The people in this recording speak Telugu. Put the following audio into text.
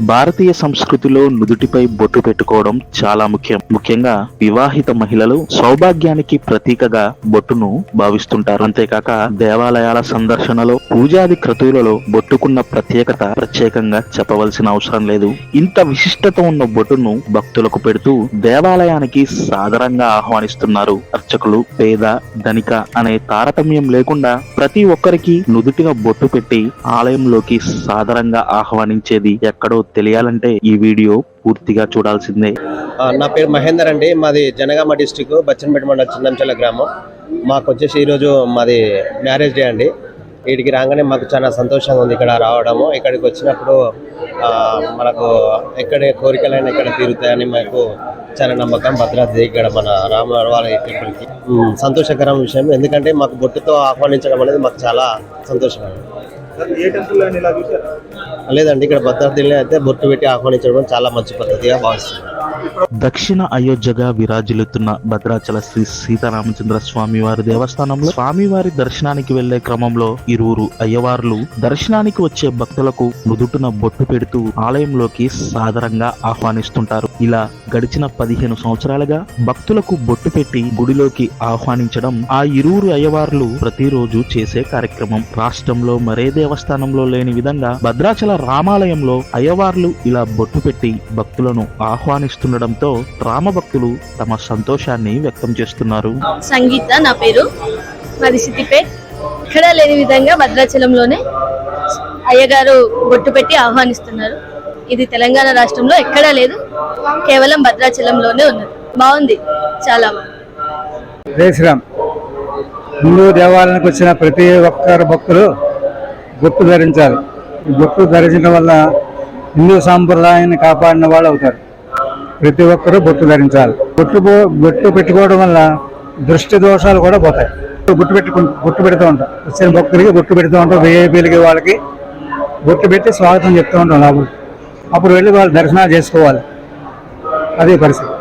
భారతీయ సంస్కృతిలో నుదుటిపై బొట్టు పెట్టుకోవడం చాలా ముఖ్యం. ముఖ్యంగా వివాహిత మహిళలు సౌభాగ్యానికి ప్రతీకగా బొట్టును భావిస్తుంటారు. అంతేకాక దేవాలయాల సందర్శనలో పూజాది క్రతువులలో బొట్టుకున్న ప్రత్యేకత ప్రత్యేకంగా చెప్పవలసిన అవసరం లేదు. ఇంత విశిష్టత ఉన్న బొట్టును భక్తులకు పెడుతూ దేవాలయానికి సాదరంగా ఆహ్వానిస్తున్నారు. అర్చకులు పేద ధనిక అనే తారతమ్యం లేకుండా ప్రతి ఒక్కరికి నుదుటిన బొట్టు పెట్టి ఆలయంలోకి సాదరంగా ఆహ్వానించేది ఎక్కడో తెలియాలంటే ఈ వీడియో పూర్తిగా చూడాల్సిందే. నా పేరు మహేందర్ అండి. మాది జనగామ డిస్టిక్ బచ్చన్పేట మండలం చిన్నంచెల గ్రామం. మాకు వచ్చేసి ఈరోజు మాది మ్యారేజ్ డే అండి. వీటికి రాగానే మాకు చాలా సంతోషంగా ఉంది ఇక్కడ రావడము. ఇక్కడికి వచ్చినప్పుడు మనకు ఎక్కడ కోరికలైనా ఇక్కడ తీరుతాయని మాకు చాలా నమ్మకం. భద్రాద్రి ఇక్కడ మన రామవారి టెంపుల్కి. సంతోషకరం విషయం. ఎందుకంటే మాకు బొట్టుతో ఆహ్వానించడం అనేది మాకు చాలా సంతోషంగా లేదండి ఇక్కడ భద్రాద్రిలో అయితే బొట్టు పెట్టి ఆహ్వానించడం చాలా మంచి పద్ధతిగా భావిస్తున్నాను దక్షిణ అయోధ్యగా విరాజిల్లుతున్న భద్రాచల శ్రీ సీతారామచంద్ర స్వామి వారి దేవస్థానంలో స్వామివారి దర్శనానికి వెళ్ళే క్రమంలో ఇరువురు అయ్యవార్లు దర్శనానికి వచ్చే భక్తులకు నుదుటున బొట్టు పెడుతూ ఆలయంలోకి సాదరంగా ఆహ్వానిస్తుంటారు. ఇలా గడిచిన పదిహేను సంవత్సరాలుగా భక్తులకు బొట్టు పెట్టి గుడిలోకి ఆహ్వానించడం ఆ ఇరువురు అయ్యవార్లు ప్రతిరోజు చేసే కార్యక్రమం. రాష్ట్రంలో మరే దేవస్థానంలో లేని విధంగా భద్రాచల రామాలయంలో అయ్యవార్లు ఇలా బొట్టు పెట్టి భక్తులను ఆహ్వానిస్తుండటంతో రామభక్తులు తమ సంతోషాన్ని వ్యక్తం చేస్తున్నారు. సంగీత నా పేరు. మాది సిద్దిపేట్. ఇక్కడ లేని విధంగా భద్రాచలంలోనే అయ్యగారు బొట్టు పెట్టి ఆహ్వానిస్తున్నారు. ఇది తెలంగాణ రాష్ట్రంలో ఎక్కడా లేదు. కేవలం భద్రాచలంలోనే ఉన్నది. బాగుంది. చాలా జై శ్రీరామ్. హిందూ దేవాలయానికి వచ్చిన ప్రతి ఒక్కరు భక్తులు గుర్తు ధరించాలి. గుర్తు ధరించడం వల్ల హిందూ సాంప్రదాయాన్ని కాపాడిన వాళ్ళు అవుతారు. ప్రతి ఒక్కరూ బొట్టు ధరించాలి. బొట్టు పో- బొట్టు పెట్టుకోవడం వల్ల దృష్టి దోషాలు కూడా పోతాయి. బొట్టు పెట్టుకు బొట్టు పెడుతూ ఉంటాం. వచ్చిన భక్తులకి బొట్టు పెడుతూ ఉంటాం. విఐపీలకి వాళ్ళకి బొట్టు పెట్టి స్వాగతం చెప్తూ ఉంటాం లాభం అప్పుడు వెళ్ళి వాళ్ళు దర్శనాలు చేసుకోవాలి. అదే పరిస్థితి.